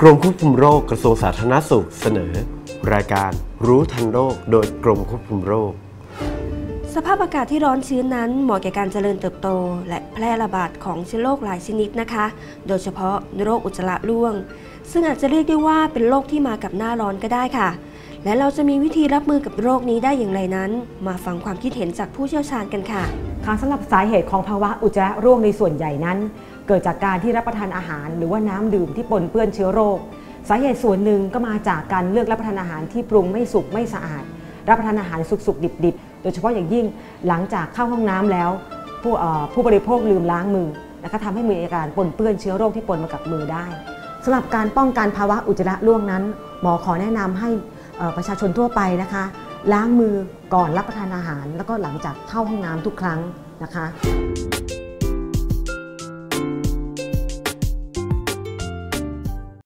กรมควบคุมโรคกระทรวงสาธารณสุขเสนอ รายการรู้ทันโรค โดยกรมควบคุมโรค สภาพอากาศที่ร้อนชื้นนั้นเหมาะแก่การเจริญเติบโต และแพร่ระบาดของเชื้อโรคหลายชนิดนะคะ โดยเฉพาะโรคอุจจาระร่วง ซึ่งอาจจะเรียกได้ว่าเป็นโรคที่มากับหน้าร้อนก็ได้ค่ะ และเราจะมีวิธีรับมือกับโรคนี้ได้อย่างไรนั้น มาฟังความคิดเห็นจากผู้เชี่ยวชาญกันค่ะค่ะสำหรับสาเหตุของภาวะอุจจาระร่วงในส่วนใหญ่นั้น เกิดจากการที่รับประทานอาหาร หรือว่าน้ำดื่มที่ปนเปื้อนเชื้อโรค สาเหตุส่วนหนึ่งก็มาจากการเลือกรับประทานอาหารที่ปรุงไม่สุกไม่สะอาด รับประทานอาหารสุกๆดิบๆ โดยเฉพาะอย่างยิ่งหลังจากเข้าห้องน้ำแล้ว ผู้ผู้บริโภคลืมล้างมือนะคะทำให้มีอาการปนเปื้อนเชื้อโรคที่ปนมากับมือได้สำหรับการป้องกันภาวะอุจจาระร่วงนั้น หมอขอแนะนำให้ประชาชนทั่วไปนะคะ ล้างมือก่อนรับประทานอาหาร แล้วก็หลังจากเข้าห้องน้ำทุกครั้งนะคะ